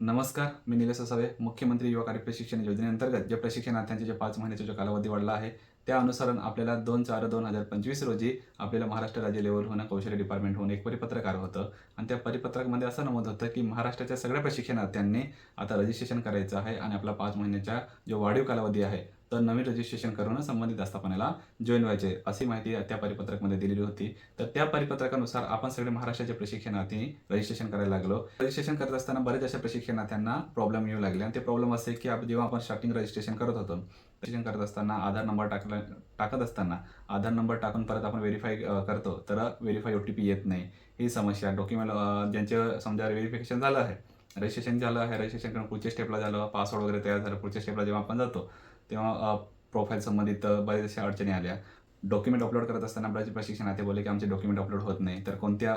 नमस्कार मी निलेश असावे मुख्यमंत्री युवा कार्य प्रशिक्षण योजनेअंतर्गत जे प्रशिक्षणार्थ्यांचे जे पाच महिन्याचा जो कालावधी वाढला आहे त्या अनुसार आपल्याला दोन चार दोन हजार पंचवीस रोजी आपल्याला महाराष्ट्र राज्य लेवलहून कौशल्य डिपार्टमेंटहून एक परिपत्रकार होतं. आणि त्या परिपत्रकामध्ये असं नमूद होतं की महाराष्ट्राच्या सगळ्या प्रशिक्षणार्थ्यांनी आता रजिस्ट्रेशन करायचं आहे आणि आपला पाच महिन्याचा जो वाढीव कालावधी आहे तर नवीन रजिस्ट्रेशन करून संबंधित आस्थापनेला जॉईन व्हायचे अशी माहिती त्या परिपत्रकमध्ये दिलेली होती. तर त्या परिपत्रकानुसार आपण सगळे महाराष्ट्राचे प्रशिक्षणार्थी रजिस्ट्रेशन करायला लागलो. रजिस्ट्रेशन करत असताना बरेच अशा प्रशिक्षणार्थ्यांना प्रॉब्लेम येऊ लागले. आणि ते प्रॉब्लेम असे की जेव्हा आपण स्टार्टिंग रजिस्ट्रेशन करत होतो रजिस्ट्रेशन करत असताना आधार नंबर टाकला टाकत असताना आधार नंबर टाकून परत आपण व्हेरीफाय करतो तर व्हेरीफाय ओ टी पी येत नाही. ही समस्या डॉक्युमेंट ज्यांचं समजा व्हेरिफिकेशन झालं आहे रजिस्ट्रेशन झालं आहे रजिस्ट्रेशन करून पुढच्या स्टेपला झालं पासवर्ड वगैरे तयार झालं पुढच्या स्टेपला जेव्हा आपण जातो तेव्हा प्रोफाईल संबंधित बऱ्याचशा अडचणी आल्या. डॉक्युमेंट अपलोड करत असताना बरेच प्रशिक्षणार्थी बोलले की आमचे डॉक्युमेंट अपलोड होत नाही. तर कोणत्या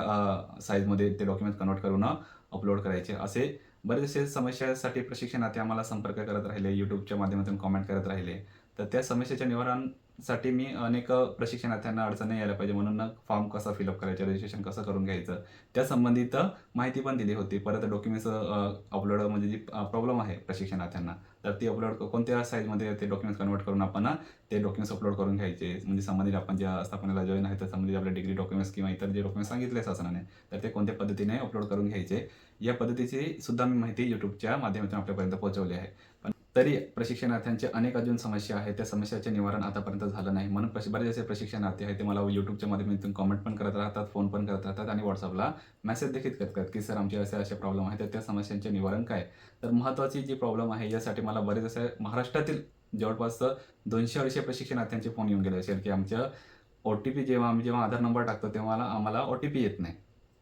साईजमध्ये ते डॉक्युमेंट कन्वर्ट करून अपलोड करायचे? असे बरेचसे समस्यासाठी प्रशिक्षणार्थी आम्हाला संपर्क करत राहिले यूट्यूबच्या माध्यमातून कॉमेंट करत राहिले. तर त्या समस्येच्या साठी मी अनेक प्रशिक्षणार्थ्यांना अडचण नाही यायला पाहिजे. म्हणून फॉर्म कसा फिलअप करायचं रजिस्ट्रेशन कसं करून घ्यायचं त्या संबंधित माहिती पण दिली होती. परत डॉक्युमेंट्स अपलोड म्हणजे जी प्रॉब्लेम आहे प्रशिक्षणार्थ्यांना तर ती अपलोड कोणत्या साईजमध्ये ते डॉक्युमेंट्स कन्वर्ट करून आपण ते डॉक्युमेंट्स अपलोड करून घ्यायचे. म्हणजे संबंधित आपण ज्या स्थापनेला जॉईन आहे त्या संबंधित आपल्या डिग्री डॉक्युमेंट्स किंवा इतर जे डॉक्युमेंट्स सांगितले शासनाने तर ते कोणत्या पद्धतीने अपलोड करून घ्यायचे या पद्धतीची सुद्धा मी माहिती यूट्यूबच्या माध्यमातून आपल्यापर्यंत पोहोचवली आहे. पण तरी प्रशिक्षणार्थ्यांचे अनेक अजून समस्या आहेत. त्या समस्याचे निवारण आतापर्यंत झालं नाही. म्हणून प्रश बरेच असे प्रशिक्षणार्थी आहेत ते मला यूट्यूबच्या माध्यमातून कॉमेंट पण करत राहतात फोन पण करत राहतात आणि व्हॉट्सअपला मेसेज देखील करतात की सर आमचे असे असे प्रॉब्लेम आहेत तर त्या समस्यांचे निवारण काय? तर महत्त्वाची जी प्रॉब्लेम आहे यासाठी मला बरेच असे महाराष्ट्रातील जवळपास दोनशे अडीचशे प्रशिक्षणार्थ्यांचे फोन येऊन गेले असेल की आमच्या ओ टी पी जेव्हा आम्ही जेव्हा आधार नंबर टाकतो तेव्हा आम्हाला ओ टी पी येत नाही.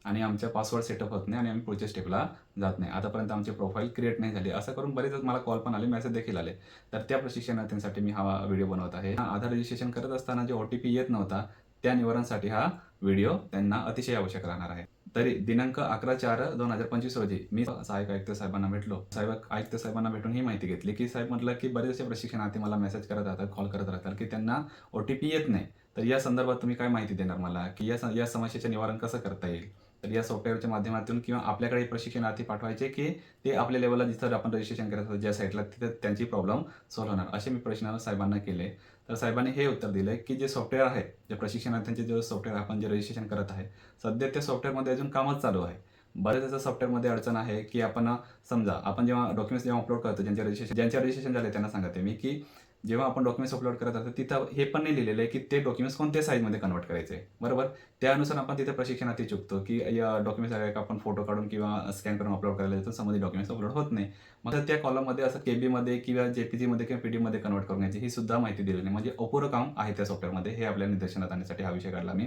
आणि आमच्या पासवर्ड सेटअप होत नाही आणि आम्ही पुढच्या स्टेपला जात नाही. आतापर्यंत आमचे प्रोफाईल क्रिएट नाही झाले. असं करून बरेच मला कॉल पण आले मेसेज देखील आले. तर त्या प्रशिक्षणार्थींसाठी मी हा व्हिडिओ बनवत आहे. हा आधार रजिस्ट्रेशन करत असताना जे ओ टी पी येत नव्हता त्या निवारणासाठी हा व्हिडिओ त्यांना अतिशय आवश्यक राहणार आहे. तरी दिनांक अकरा चार दोन हजार पंचवीस रोजी मी सहायक आयुक्त साहेबांना भेटलो. साहेब आयुक्त साहेबांना भेटून ही माहिती घेतली की साहेब म्हटलं की बरेचसे प्रशिक्षणार्थी मला मेसेज करत राहतात कॉल करत राहतात की त्यांना ओ टी पी येत नाही. तर या संदर्भात तुम्ही काय माहिती देणार मला? की या या समस्येचे निवारण कसं करता येईल? तर या सॉफ्टवेअरच्या माध्यमातून किंवा आपल्याकडे प्रशिक्षणार्थी पाठवायचे की ते आपल्या लेवलला जिथं आपण रजिस्ट्रेशन करत होतो ज्या साईटला तिथं त्यांची प्रॉब्लेम सॉल्व्ह होणार. असे मी प्रश्न साहेबांना केले. तर साहेबांनी हे उत्तर दिलं की जे सॉफ्टवेअर आहे जे प्रशिक्षणार्थ्यांचे जे सॉफ्टवेअर आपण जे रजिस्ट्रेशन करत आहे सध्या त्या सॉफ्टवेअरमध्ये अजून कामच चालू आहे. बरेच असं सॉफ्टवेअरमध्ये अडचण आहे की आपण समजा आपण जेव्हा डॉक्युमेंट्स जेव्हा अपलोड करतो ज्यांचे रजिस्ट्रेशन ज्यांचे रजिस्ट्रेशन झाले त्यांना सांगते मी की जेव्हा आपण डॉक्युमेंट्स अपलोड करत असतो तिथं हे पण नाही लिहिलेलं आहे की ते डॉक्युमेंट्स कोणत्या साईजमध्ये कन्वर्ट करायचे बरोबर? त्यानुसार आपण तिथे प्रशिक्षणार्थी चुकतो की या डॉक्युमेंट्स आपण फोटो काढून किंवा स्कॅन करून अपलोड करायला जातो संबंधित डॉक्युमेंट्स अपलोड होत नाही. मग त्या कॉलममध्ये असं के बीमध्ये किंवा जेपीजीमध्ये किंवा पीडीमध्ये कन्वर्ट करून घ्यायची ही सुद्धा माहिती दिली नाही. म्हणजे अपुरं काम आहे त्या सॉफ्टवेअरमध्ये हे आपल्या निदर्शनात आणण्यासाठी हा विषय काढला मी.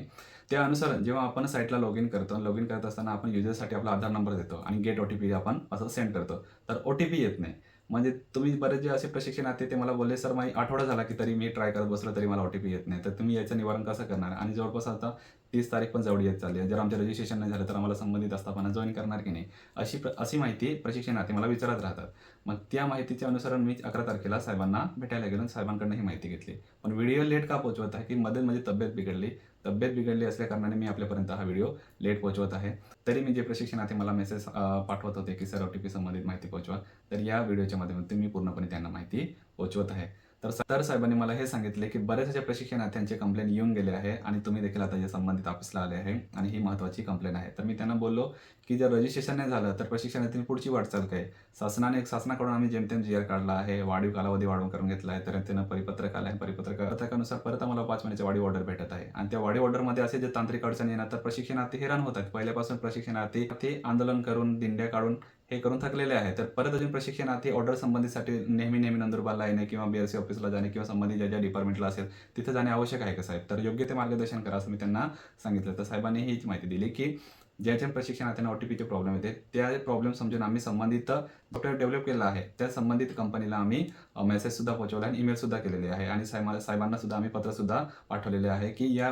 त्यानुसार जेव्हा आपण साईटला लॉग इन करतो लॉग इन करत असताना आपण युजरसाठी आपला आधार नंबर देतो आणि गेट ओ टी पी आपण असं सेंड करतो. तर ओ टी पी येत नाही. म्हणजे तुम्ही बरेच जे असे प्रशिक्षणार्थी ते मला बोलले सर माझी आठवडा झाला की तरी मी ट्राय करत बसलो तरी मला ओ टी पी येत नाही. तर तुम्ही याचं निवारण कसं करणार? आणि जवळपास आता तीस तारीख पण जवळ येत चालली आहे. जर आमचं रजिस्ट्रेशन नाही झालं तर आम्हाला संबंधित असताना जॉईन करणार की नाही? अशी प्र- अशी माहिती प्रशिक्षणार्थी मला विचारत राहतात. मग त्या माहितीच्या अनुसरण मी अकरा तारखेला साहेबांना भेटायला गेलो साहेबांकडनं ही माहिती घेतली. पण व्हिडिओ लेट का पोहोचवत आहे? की मध्ये माझी तब्येत बिघडली. तब्येत बिघडली असल्या कारणाने मी आपल्यापर्यंत हा व्हिडिओ लेट पोहोचवत आहे. तरी मी जे प्रशिक्षणार्थी मला मेसेज पाठवत होते की सर ओ टी पी संबंधित माहिती पोहोचवा. तर या व्हिडिओच्या माध्यमातून मी पूर्णपणे त्यांना माहिती पोहोचवत आहे. तर सर साहेबांनी मला हे सांगितले की बरेच अशा प्रशिक्षणार्थ्यांचे कंप्लेंट येऊन गेले आहे आणि तुम्ही देखील आता या संबंधित ऑफिसला आले आहे आणि ही महत्त्वाची कंप्लेंट आहे. तर मी त्यांना बोललो की जर रजिस्ट्रेशन नाही झालं तर प्रशिक्षणातील पुढची वाटचाल काय? शासनाने शासनाकडून आम्ही जेमतेम जी आर काढला आहे वाढीव कालावधी वाढवून करून घेतला आहे तर त्यानं परिपत्रक आलं आहे परिपत्रक पत्रकानुसार परत आम्हाला पाच महिन्याचे वाढीव ऑर्डर भेटत आहे. आणि त्या वाढीव ऑर्डरमध्ये असे जे तांत्रिक अडचणी येणार तर प्रशिक्षणार्थी हैराण होतात. पहिल्यापासून प्रशिक्षणार्थी ते आंदोलन करून दिंड्या काढून हे करून थकलेले आहे तर परत अजून प्रशिक्षणार्थी ऑर्डर संबंधीसाठी नेहमी नेहमी नंदुरबारला येणे किंवा बी एस सी ऑफिसला जाणे किंवा संबंधित ज्या ज्या डिपार्टमेंटला असेल तिथे जाणे आवश्यक आहे का साहेब? तर योग्य ते मार्गदर्शन करा असं मी त्यांना सांगितलं. तर साहेबांनी हीच माहिती दिली की ज्या ज्या प्रशिक्षणार्थ्यांना ओ टी पीचे प्रॉब्लेम येते त्या प्रॉब्लेम समजून आम्ही संबंधित सॉफ्टवेअर डेव्हलप केलं आहे. त्या संबंधित कंपनीला आम्ही मेसेज सुद्धा पोहोचवला आणि ईमेल सुद्धा केलेले आहे. आणि साहेब साहेबांना सुद्धा आम्ही पत्र सुद्धा पाठवलेले आहे की या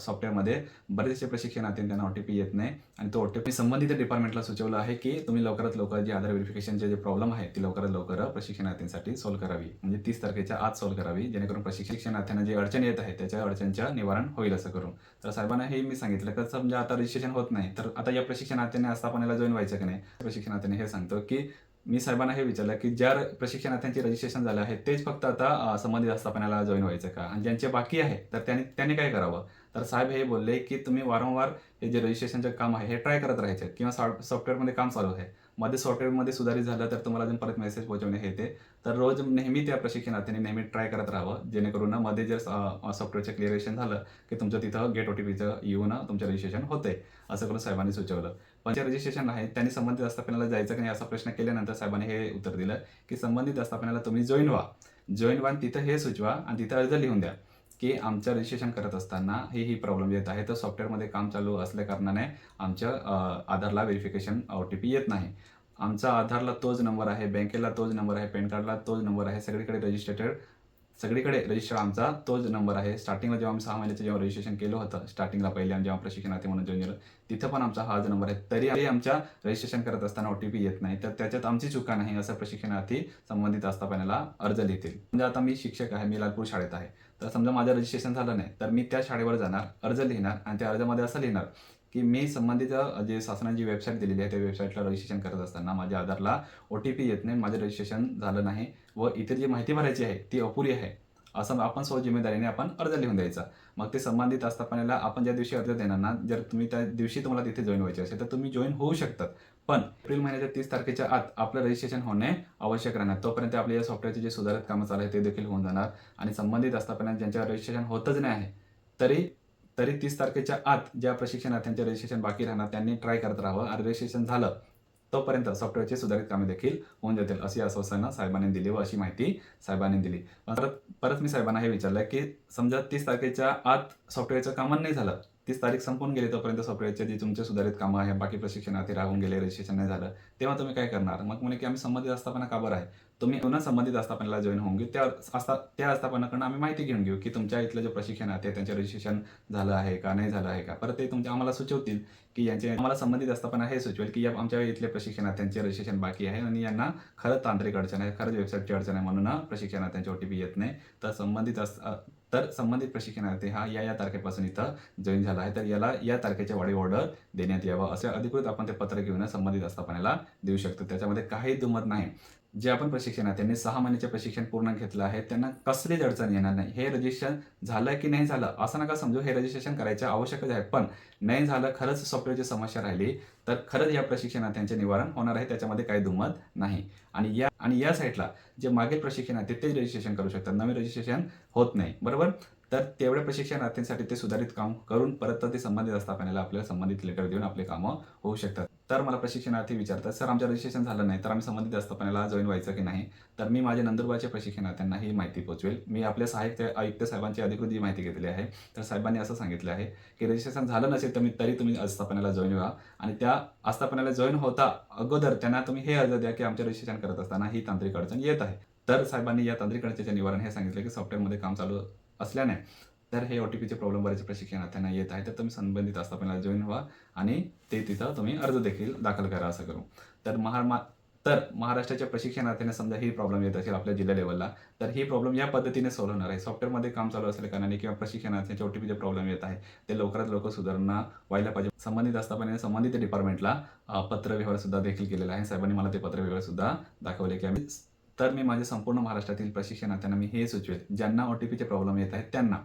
सॉफ्टवेअरमध्ये बरेचसे प्रशिक्षणार्थी त्यांना ओ टी पी येत नाही. आणि तो ओ टी पी संबंधित डिपार्टमेंटला सुचवलं आहे की तुम्ही लवकरात लवकर जे आधार व्हेरिफिकेशनचे जे प्रॉब्लेम आहे ती लवकरात लवकर प्रशिक्षणार्थींसाठी सॉल्व्ह करावी. म्हणजे तीस तारखेच्या आज सॉल्व्ह करावी जेणेकरून प्रशिक्षणार्थ्यांना जे अडचण येत आहे त्याच्या अडचणच्या निवारण होईल असं करून. तर साहेबांना हे मी सांगितलं की समजा आता रजिस्ट्रेशन होत नाही तर आता या प्रशिक्षणार्थ्यांनी आस्थापनेला जॉईन व्हायचं की नाही? प्रशिक्षणार्थ्यांनी हे सांगतो की मी साहेबांना हे विचारलं की ज्या र- प्रशिक्षणार्थ्यांचे रजिस्ट्रेशन झालं आहे तेच फक्त आता संबंधित आस्थापनाला जॉईन व्हायचं का? आणि ज्यांचे बाकी आहे तर त्यांनी त्यांनी काय करावं? तर साहेब हे बोलले की तुम्ही वारंवार हे जे रजिस्ट्रेशनचं काम आहे हे ट्राय करत राहायचे किंवा सॉफ्ट सॉफ्टवेअरमध्ये काम चालू आहे. मध्ये सॉफ्टवेअरमध्ये सुधारित झालं तर तुम्हाला अजून परत मेसेज पोहोचवणे हे येते तर रोज नेहमी त्या प्रशिक्षणार्थींनी नेहमी ट्राय करत राहावं जेणेकरून मध्ये जर सॉफ्टवेअरचं क्लिअरेशन झालं की तुमचं तिथं गेट ओ टी पीचं येऊन तुमचं रजिस्ट्रेशन होते असं करून साहेबांनी सुचवलं. पंचायत रजिस्ट्रेशन आहे त्यांनी संबंधित आस्थापनाला जायचं की नाही असा प्रश्न केल्यानंतर साहेबांनी हे उत्तर दिलं की संबंधित आस्थापनाला तुम्ही जॉईन व्हा. जॉईन व्हा तिथं हे सुचवा आणि तिथं अर्ज लिहून द्या की आमचं रजिस्ट्रेशन करत असताना ही ही प्रॉब्लेम येत आहे. तर सॉफ्टवेअरमध्ये काम चालू असल्या कारणाने आमच्या आधारला व्हेरिफिकेशन ओ टी पी येत नाही. आमचा आधारला तोच नंबर आहे बँकेला तोच नंबर आहे पॅन कार्डला तोच नंबर आहे सगळीकडे रजिस्ट्रेटेड सगळीकडे रजिस्टर आमचा तोच नंबर आहे. स्टार्टिंगला जेव्हा आम्ही सहा महिन्याचं जेव्हा रजिस्ट्रेशन केलं होतं स्टार्टिंगला पहिले आम्ही जेव्हा प्रशिक्षणार्थी म्हणून जॉईन केलं तिथं पण आमचा हाच नंबर आहे. तरी तरी आमच्या रजिस्ट्रेशन करत असताना ओ टी पी येत नाही. तर त्याच्यात आमची चुका नाही असं प्रशिक्षणार्थी संबंधित आस्थापनाला अर्ज लिहितील म्हणजे आता मी शिक्षक आहे मी लालपूर शाळेत आहे. तर समजा माझं रजिस्ट्रेशन झालं नाही तर मी त्या शाळेवर जाणार अर्ज लिहिणार आणि त्या अर्जामध्ये असं लिहिणार की मी संबंधित जे शासनाची वेबसाईट दिलेली आहे त्या वेबसाईटला रजिस्ट्रेशन करत असताना माझ्या आधारला ओ टी पी येत नाही माझं रजिस्ट्रेशन झालं नाही व इतर जी माहिती भरायची आहे ती अपुरी आहे असं आपण स्व जिम्मेदारीने आपण अर्ज लिहून द्यायचा. मग ते संबंधित आस्थापनेला आपण ज्या दिवशी अर्ज देणार ना जर तुम्ही त्या दिवशी तुम्हाला तिथे जॉईन व्हायचे असेल तर तुम्ही जॉईन होऊ शकतात. पण एप्रिल महिन्याच्या तीस तारखेच्या आत आपलं रजिस्ट्रेशन होणे आवश्यक राहणार. तोपर्यंत आपल्या या सॉफ्टवेअरचे जे सुधारित कामं चालू आहे ते देखील होऊन जाणार. आणि संबंधित आस्थापना ज्यांच्या रजिस्ट्रेशन होतच नाही आहे तरी तरी तीस तारखेच्या आत ज्या प्रशिक्षणार्थ्यांचे रजिस्ट्रेशन बाकी राहणार त्यांनी ट्राय करत राहावं. आणि रजिस्ट्रेशन झालं तोपर्यंत सॉफ्टवेअरचे सुधारित कामे देखील होऊन जातील अशी आश्वासनं साहेबांनी दिली व अशी माहिती साहेबांनी दिली. परत परत मी साहेबांना हे विचारलं की समजा तीस तारखेच्या आत सॉफ्टवेअरचं कामं नाही झालं तीस तारीख संपून गेली तोपर्यंत सॉफ्टवेअरचे जे तुमचे सुधारित कामं आहे बाकी प्रशिक्षणार्थी राहून गेले रजिस्ट्रेशन नाही झालं तेव्हा तुम्ही काय करणार? मग म्हणे की आम्ही संबंधित आस्थापना का बरं आहे? तुम्ही पुन्हा संबंधित आस्थापनाला जॉईन होऊन घेऊ त्या आस्था त्या आस्थापनाकडून आम्ही माहिती घेऊन घेऊ की तुमच्या इथलं जे प्रशिक्षण आहे त्यांचे रजिस्ट्रेशन झालं आहे का नाही झालं आहे का? परत ते तुमच्या आम्हाला सुचवतील की यांचे आम्हाला संबंधित आस्थापना हे सुचवेल की या आमच्या इथले प्रशिक्षणार्थ्यांचे रजिस्ट्रेशन बाकी आहे आणि यांना खरंच तांत्रिक अडचण आहे खरंच वेबसाईटची अडचण आहे म्हणून प्रशिक्षणार्थ्यांचे ओ टी पी येत नाही. तर संबंधित तर संबंधित प्रशिक्षणार्थी हा या या तारखेपासून इथं जॉईन झाला आहे. तर याला या तारखेच्या वाढीव ऑर्डर देण्यात यावं असे अधिकृत आपण ते पत्र घेऊन संबंधित आस्थापनाला देऊ शकतो. त्याच्यामध्ये काही दुमत नाही. जे आपण प्रशिक्षण आहेत त्यांनी सहा महिन्याचे प्रशिक्षण पूर्ण घेतलं आहे त्यांना कसलीच अडचण येणार नाही. हे रजिस्ट्रेशन झालं की नाही झालं असं नका समजू हे रजिस्ट्रेशन करायचे आवश्यकच आहे. पण नाही झालं खरंच सॉफ्टवेअरची समस्या राहिली तर खरंच या प्रशिक्षणार्थ्यांचे निवारण होणार आहे त्याच्यामध्ये काही दुमत नाही. आणि या आणि या साईटला जे मागील प्रशिक्षण आहे ते रजिस्ट्रेशन करू शकतात. नवीन रजिस्ट्रेशन होत नाही. बरोबर? तर तेवढ्या प्रशिक्षणार्थींसाठी ते सुधारित काम करून परत ते संबंधित आस्थापनाला आपल्याला संबंधित लेटर देऊन आपले कामं होऊ शकतात. तर मला प्रशिक्षणार्थी विचारतात सर आमचं रजिस्ट्रेशन झालं नाही तर आम्ही संबंधित आस्थापनाला जॉईन व्हायचं की नाही? तर मी माझ्या नंदुरबारच्या प्रशिक्षणार्थ्यांना ही माहिती पोहोचवेल मी आपल्या सहाय्यक आयुक्त साहेबांची अधिकृत जी माहिती घेतली आहे तर साहेबांनी असं सांगितलं आहे की रजिस्ट्रेशन झालं नसेल तर मी तरी तुम्ही आस्थापनाला जॉईन व्हा. आणि त्या आस्थापनाला जॉईन होता अगोदर त्यांना तुम्ही हे अर्ज द्या की आमच्या रजिस्ट्रेशन करत असताना ही तांत्रिक अडचण येत आहे. तर साहेबांनी या तांत्रिक अडचणीचे निवारण हे सांगितलं की सॉफ्टवेअरमध्ये काम चालू असल्याने तर हे ओ टी पीचे प्रॉब्लेम बरेच प्रशिक्षणार्थ्यांना येत आहे. तर तुम्ही संबंधित आस्थापनाला जॉईन व्हा आणि ते तिथं तुम्ही अर्ज देखील दाखल करा असं करू. तर महा मा- तर महाराष्ट्राच्या प्रशिक्षणार्थींना समजा ही प्रॉब्लेम येत असेल आपल्या जिल्हा लेवलला तर ही प्रॉब्लेम या पद्धतीने सॉल्व्ह होणार आहे. सॉफ्टवेअरमध्ये काम चालू असल्या कारणाने किंवा प्रशिक्षणार्थींच्या ओ टी पीचे प्रॉब्लेम येत आहे ते लवकरात लवकर सुधारणा व्हायला पाहिजे. संबंधित आस्थापनाने संबंधित डिपार्टमेंटला पत्रव्यवहार सुद्धा देखील केलेला आहे. साहेबांनी मला ते पत्रव्यवहार सुद्धा दाखवले की आम्ही तर मी माझ्या संपूर्ण महाराष्ट्रातील प्रशिक्षणार्थ्यांना मी हे सुचवेल. ज्यांना ओ टी पीचे प्रॉब्लेम येत आहेत त्यांना.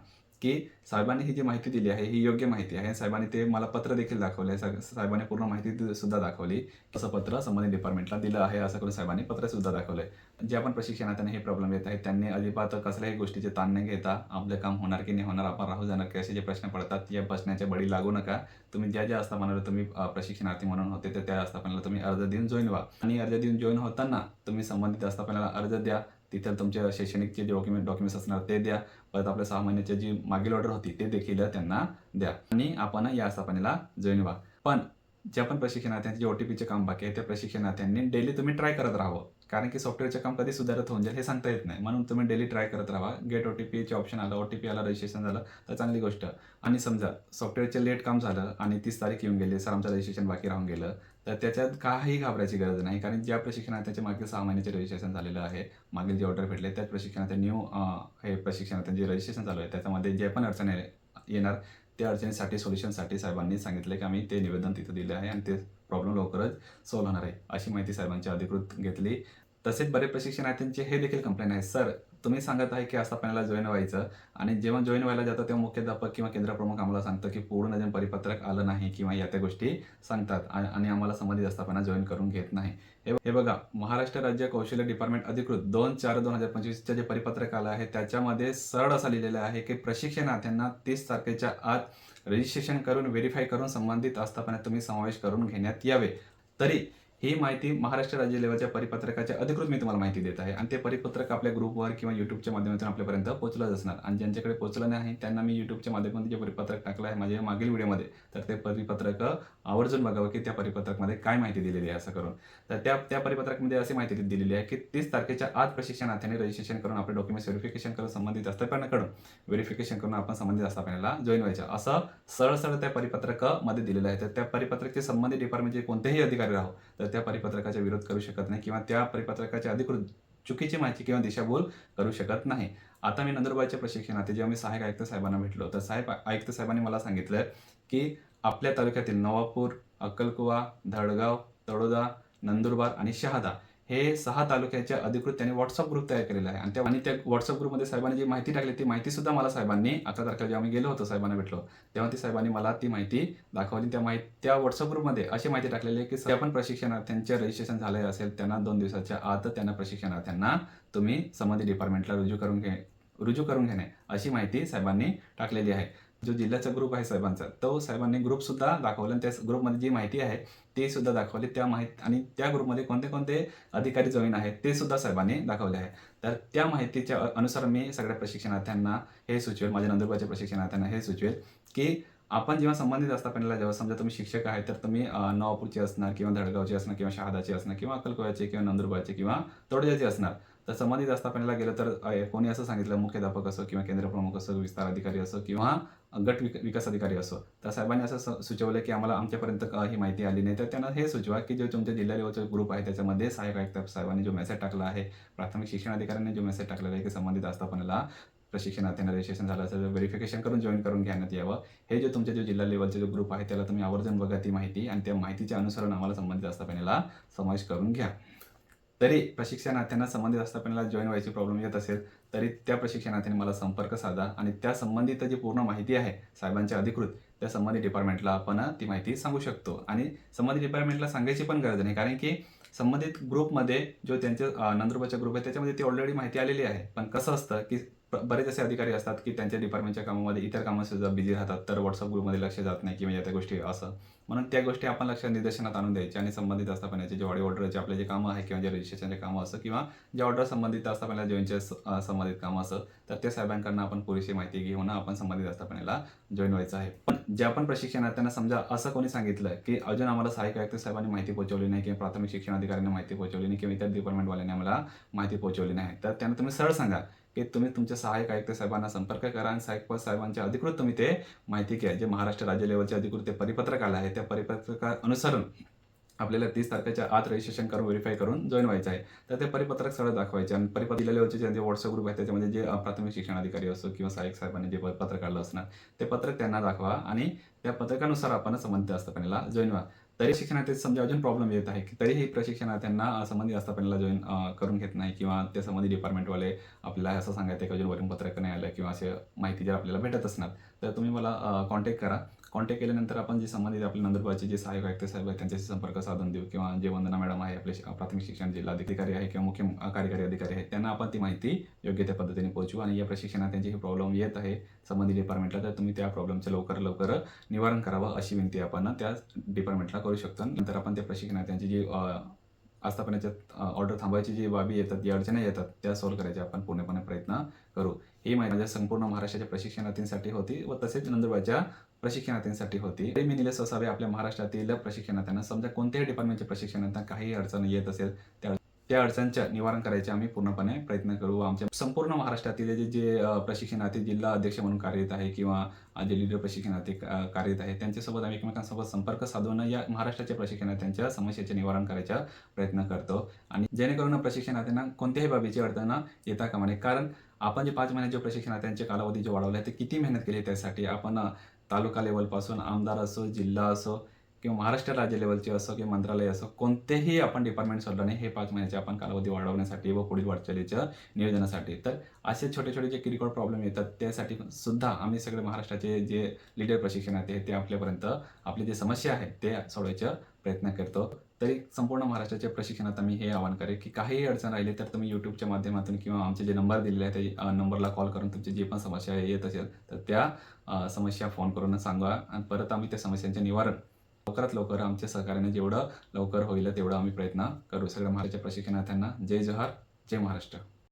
की साहेबांनी ही जी माहिती दिली आहे ही योग्य माहिती आहे. साहेबांनी ते मला पत्र देखील दाखवले आहे. साहेबांनी पूर्ण माहिती सुद्धा दाखवली. असं पत्र संबंधित डिपार्टमेंटला दिलं आहे. असं करून साहेबांनी पत्र सुद्धा दाखवलंय. जे आपण प्रशिक्षणार्थ्यांना हे प्रॉब्लेम येत आहेत त्यांनी अजिबात कसल्याही गोष्टीचे ताण नाही घेता आपलं काम होणार की नाही होणार आपण राहू जाणार की असे जे प्रश्न पडतात या प्रश्नाच्या बळी लागू नका. तुम्ही ज्या ज्या आस्थापनाला तुम्ही प्रशिक्षणार्थी म्हणून होते तर त्या आस्थापनाला तुम्ही अर्ज देऊन जॉईन व्हा. आणि अर्ज देऊन जॉईन होताना तुम्ही संबंधित आस्थापनाला अर्ज द्या. तिथं तुमच्या शैक्षणिकचे जे डॉक्युमेंट डॉक्युमेंट्स असणार ते द्या. परत आपल्या सहा महिन्याची जी मागील ऑर्डर होती ते देखील त्यांना द्या. आणि आपण या स्थापनेला जॉईन व्हा. पण ज्या पण प्रशिक्षणार्थ्यांचे जे ओ टी पीचे काम बाकी आहे त्या प्रशिक्षणार्थ्यांनी डेली तुम्ही ट्राय करत राहावं. कारण की सॉफ्टवेअरचे काम कधी सुधारत होऊन जाईल हे सांगता येत नाही. म्हणून तुम्ही डेली ट्राय करत राहा. गेट ओ टी पीचे ऑप्शन आलं ओ टी पी आला रजिस्ट्रेशन झालं तर चांगली गोष्ट. आणि समजा सॉफ्टवेअरचे लेट काम झालं आणि तीस तारीख येऊन गेली सर आमचं रजिस्ट्रेशन बाकी राहून गेलं तर त्याच्यात काही घाबरायची गरज नाही. कारण ज्या प्रशिक्षणार्थ्याचे मागील सहा महिन्याचे रजिस्ट्रेशन झालेलं आहे मागील जे ऑर्डर भेटले त्याच प्रशिक्षणाचे न्यू हे प्रशिक्षणार्थ्यांचे जे रजिस्ट्रेशन चालू आहे त्याच्यामध्ये जे पण अडचणी येणार त्या अडचणीसाठी सोल्युशनसाठी साहेबांनी सांगितलं की आम्ही ते निवेदन तिथं दिलं आहे आणि ते प्रॉब्लेम लवकरच सॉल्व्ह होणार आहे अशी माहिती साहेबांची अधिकृत घेतली. तसेच बरेच प्रशिक्षणार्थ्यांचे हे देखील कंप्लेंट आहे सर तुम्ही सांगत आहे की आस्थापनाला जॉईन व्हायचं. आणि जेव्हा जॉईन व्हायला जातं तेव्हा मुख्याध्यापक किंवा केंद्रप्रमुख आम्हाला सांगतं की पूर्ण अजून परिपत्रक आलं नाही किंवा या त्या गोष्टी सांगतात. आणि आम्हाला संबंधित आस्थापना जॉईन करून घेत नाही. हे बघा महाराष्ट्र राज्य कौशल्य डिपार्टमेंट अधिकृत दोन चार दोन हजार पंचवीसचं जे परिपत्रक आलं आहे त्याच्यामध्ये सरळ असं लिहिलेलं आहे की प्रशिक्षणार्थ्यांना तीस तारखेच्या आत रजिस्ट्रेशन करून व्हेरीफाय करून संबंधित आस्थापना तुम्ही समावेश करून घेण्यात यावे. तरी ही माहिती महाराष्ट्र राज्य लेवलच्या परिपत्रकाच्या अधिकृत मी तुम्हाला माहिती देत आहे. आणि ते परिपत्रक आपल्या ग्रुपवर किंवा युट्यूबच्या माध्यमातून आपल्यापर्यंत पोहोचलंच असणार. आणि ज्यांच्याकडे पोहोचलं नाही त्यांना मी युट्यूबच्या माध्यमातून जे परिपत्रक टाकलं आहे माझ्या मागील व्हिडिओमध्ये तर ते परिपत्रक आवर्जून बघावं की त्या परिपत्रकमध्ये काय माहिती दिलेली आहे असं करून. तर त्या त्या परिपत्रकमध्ये अशी माहिती दिलेली आहे की तीस तारखेच्या आत प्रशिक्षणार्थ्यांनी रजिस्ट्रेशन करून आपले डॉक्युमेंट्स व्हेरिफिकेशन करून संबंधित आस्थापनाकडून व्हेरिफिकेशन करून आपण संबंधित आस्थापनाला जॉईन व्हायचं. असं सरळ सरळ त्या परिपत्रकामध्ये दिलेलं आहे. तर त्या परिपत्रकचे संबंधित डिपार्टमेंटचे कोणतेही अधिकारी राहो तर त्या परिपत्रकाचा विरोध करू शकत नाही किंवा त्या परिपत्रकाच्या अधिकृत चुकीची माहिती किंवा दिशाभूल करू शकत नाही. आता मी नंदुरबारच्या प्रशिक्षणात जेव्हा मी सहाय्यक आयुक्त साहेबांना भेटलो तर साहेब आयुक्त साहेबांनी मला सांगितलं की आपल्या तालुक्यातील नवापूर अक्कलकुवा धडगाव तळोदा नंदुरबार आणि शहादा हे सहा तालुक्याच्या अधिकृत त्यांनी व्हॉट्सअप ग्रुप तयार केलेला आहे. आणि त्या आणि त्या व्हॉट्सअप ग्रुपमध्ये साहेबांनी जी माहिती टाकली ती माहिती सुद्धा मला साहेबांनी अकरा तारखेला जेव्हा मी गेलो होतो साहेबांना भेटलो तेव्हा ती साहेबांनी मला ती माहिती दाखवली. त्या माहिती त्या व्हॉट्सअप ग्रुपमध्ये अशी माहिती टाकलेली आहे की त्या पण प्रशिक्षणार्थ्यांचे रजिस्ट्रेशन झाले असेल त्यांना दोन दिवसाच्या आत त्यांना प्रशिक्षणार्थ्यांना तुम्ही संबंधित डिपार्टमेंटला रुजू करून घे रुजू करून घेणे अशी माहिती साहेबांनी टाकलेली आहे. जो जिल्ह्याचा ग्रुप आहे साहेबांचा तो साहेबांनी ग्रुपसुद्धा दाखवला आणि त्या ग्रुपमध्ये जी माहिती आहे ती सुद्धा दाखवली. त्या माहिती आणि त्या ग्रुपमध्ये कोणते कोणते अधिकारी जॉईन आहेत ते सुद्धा साहेबांनी दाखवले आहे. तर त्या माहितीच्या अनुसार मी सगळ्या प्रशिक्षणार्थ्यांना हे सुचवेल माझ्या नंदुरबारच्या प्रशिक्षणार्थ्यांना हे सुचवेल की आपण जेव्हा संबंधित आस्थापनाला जेव्हा समजा तुम्ही शिक्षक आहे तर तुम्ही नवापूरचे असणार किंवा धडगावचे असणार किंवा शहादाचे असणार किंवा अक्कलकोयाचे किंवा नंदुरबारचे किंवा तोडजाचे असणार. तर संबंधित आस्थापनाला गेलं तर कोणी असं सांगितलं मुख्याध्यापक असो किंवा केंद्रप्रमुख असो विस्तार अधिकारी असो किंवा गट विक विकास अधिकारी असो. तर साहेबांनी असं सुचवलं की आम्हाला आमच्यापर्यंत ही माहिती आली नाही? तर त्यांना हे सुचवा की जो तुमच्या जिल्हा लेवलचा ग्रुप आहे त्याच्यामध्ये सहाय्यक आयुक्त साहेबांनी जो मेसेज टाकला आहे प्राथमिक शिक्षण अधिकाऱ्यांनी जो मेसेज टाकलेला आहे की संबंधित आस्थापनाला प्रशिक्षणार्थ्यांना रजिस्ट्रेशन झालं असेल व्हेरिफिकेशन करून जॉईन करून घेण्यात यावं. हे जे तुमचे जो जिल्हा लेवलचे जो ग्रुप आहे त्याला तुम्ही आवर्जून बघा ती माहिती आणि त्या माहितीच्या अनुसरून आम्हाला संबंधित आस्थापनेला समावेश करून घ्या. तरी प्रशिक्षणार्थ्यांना संबंधित आस्थापनेला जॉईन व्हायची प्रॉब्लेम येत असेल तरी त्या प्रशिक्षणार्थ्यांनी मला संपर्क साधा आणि त्या संबंधित जी पूर्ण माहिती आहे साहेबांच्या अधिकृत त्या संबंधित डिपार्टमेंटला आपण ती माहिती सांगू शकतो. आणि संबंधित डिपार्टमेंटला सांगायची पण गरज नाही कारण की संबंधित ग्रुपमध्ये जो त्यांचे अं, नंदुरबारचा ग्रुप आहे त्याच्यामध्ये ती ऑलरेडी माहिती आलेली आहे. पण कसं असतं की बरेच असे अधिकारी असतात की त्यांच्या डिपार्टमेंटच्या कामामध्ये इतर कामात सुद्धा बिझी राहतात तर व्हॉट्सअप ग्रुपमध्ये लक्ष जात नाही किंवा या त्या गोष्टी असं. म्हणून त्या गोष्टी आपण लक्षात निदर्शनात आणून द्यायच्या आणि संबंधित आस्थापनाचे जे ऑडी ऑर्डरचे आपले जे कामं आहे किंवा जे रजिस्ट्रेशनचे कामं असं किंवा जे ऑर्डर संबंधित आस्थापनाला जॉईनचे संबंधित कामं असं तर त्या साहेबांकडनं आपण पुरेशी माहिती घेऊन आपण संबंधित आस्थापनेला जॉईन व्हायचं आहे. पण ज्या पण प्रशिक्षणार्थ्यांना समजा असं कोणी सांगितलं की अजून आम्हाला सहाय्यक आयुक्त साहेबांनी माहिती पोहोचवली नाही किंवा प्राथमिक शिक्षण अधिकाऱ्यांनी माहिती पोहोचवली नाही किंवा इतर डिपार्टमेंटवाल्यांनी आम्हाला माहिती पोहोचवली नाही तर त्यांना तुम्ही सरळ सांगा की तुम्ही तुमच्या सहाय्यक आयुक्त साहेबांना संपर्क करा आणि साहेब साहेबांच्या अधिकृत तुम्ही ते माहिती घ्या. जे महाराष्ट्र राज्य लेवलचे अधिकृत ते परिपत्रक आलं आहे त्या परिपत्रकानुसार आपल्याला तीस तारखेच्या आत रजिस्ट्रेशन करून व्हेरीफाय करून जॉईन व्हायचं आहे. तर ते परिपत्रक सरळ दाखवायचे आणि परिपत्र दिलेले होते जे व्हॉट्सअप ग्रुप आहे त्याच्यामध्ये जे प्राथमिक शिक्षण अधिकारी असो किंवा सहाय्यक साहेबांनी जे पत्र काढलं असणार ते पत्रक त्यांना दाखवा आणि त्या पत्रकानुसार आपण संबंधित आस्थापनेला जॉईन व्हा. तरी शिक्षणार्थी समजा अजून प्रॉब्लेम येत आहे की तरीही प्रशिक्षणार्थ्यांना त्यांना संबंधित आस्थापनेला जॉईन करून घेत नाही किंवा त्या संबंधित डिपार्टमेंटवाले आपल्याला असं सांगायचं की अजून वरून पत्रक नाही आलं किंवा असे माहिती जर आपल्याला भेटत असणार तर तुम्ही मला कॉन्टॅक्ट करा. कॉन्टॅक्ट केल्यानंतर आपण जे संबंधित आपले नंदुरबारचे जे सहाय्यक आयुक्त साहेब आहेत त्यांच्याशी संपर्क साधून देऊ किंवा जे वंदना मॅडम आहे आपले प्राथमिक शिक्षण जिल्हा अधिकारी आहे किंवा मुख्य कार्यकारी अधिकारी आहेत त्यांना आपण ती माहिती योग्य त्या पद्धतीने पोहोचू आणि या प्रशिक्षणात त्यांची ही प्रॉब्लेम येत आहे संबंधित डिपार्टमेंटला तर तुम्ही त्या प्रॉब्लेमचं लवकर लवकर निवारण करावं अशी विनंती आपण त्या डिपार्टमेंटला करू शकतो. नंतर आपण त्या प्रशिक्षणार्थ्यांची जी आस्थापनाच्या ऑर्डर थांबायची जी बाबी येतात जी अडचणी येतात त्या सॉल्व्ह करायचे आपण पूर्णपणे प्रयत्न करू. ही माहिती माझ्या संपूर्ण महाराष्ट्राच्या प्रशिक्षणार्थींसाठी होती व तसेच नंदुरबारच्या प्रशिक्षणार्थींसाठी होती. तरी मी निलेश वसावे आपल्या महाराष्ट्रातील प्रशिक्षणार्थ्यांना समजा कोणत्याही डिपार्टमेंटच्या प्रशिक्षणार्थ्यांना काही अडचण येत असेल त्या त्या अडचणच्या निवारण करायचे आम्ही पूर्णपणे प्रयत्न करू. आमच्या संपूर्ण महाराष्ट्रातील जे जे प्रशिक्षणार्थी जिल्हा अध्यक्ष म्हणून कार्यरत आहे किंवा जे लिडर प्रशिक्षणार्थी कार्यरत आहे त्यांच्यासोबत आम्ही एकमेकांसोबत संपर्क साधून या महाराष्ट्राच्या प्रशिक्षणार्थ्यांच्या समस्येचे निवारण करायचा प्रयत्न करतो. आणि जेणेकरून प्रशिक्षणार्थ्यांना कोणत्याही बाबीची अडचण येता कामा नये कारण आपण जे पाच महिन्यात प्रशिक्षणार्थ्यांचे कालावधी जे वाढवले आहे ते किती मेहनत केली त्यासाठी आपण तालुका लेवलपासून आमदार असो जिल्हा असो किंवा महाराष्ट्र राज्य लेवलचे असो किंवा मंत्रालय असो कोणतेही आपण डिपार्टमेंट सोडलं नाही हे पाच महिन्याचे आपण कालावधी वाढवण्यासाठी व पुढील वाटचालीच्या नियोजनासाठी. तर असे छोटे छोटे जे किरकोळ प्रॉब्लेम येतात त्यासाठी सुद्धा आम्ही सगळे महाराष्ट्राचे जे लीडर प्रशिक्षण आहेत ते आपल्यापर्यंत आपली जे समस्या आहेत ते सोडवायचा प्रयत्न करतो. तरी संपूर्ण महाराष्ट्राच्या प्रशिक्षणात आम्ही हे आवाहन करेल की काहीही अडचण राहिली तर तुम्ही यूट्यूबच्या माध्यमातून किंवा आमचे जे नंबर दिलेले आहेत त्या नंबरला कॉल करून तुमची जी पण समस्या येत असेल तर त्या समस्या फोन करून सांगा. आणि परत आम्ही त्या समस्यांचे निवारण लवकरात लवकर आमच्या सहकार्याने जेवढं लवकर होईल तेवढं आम्ही प्रयत्न करू. सगळ्या महाराष्ट्राच्या प्रशिक्षणार्थ्यांना जय जोहार जय महाराष्ट्र.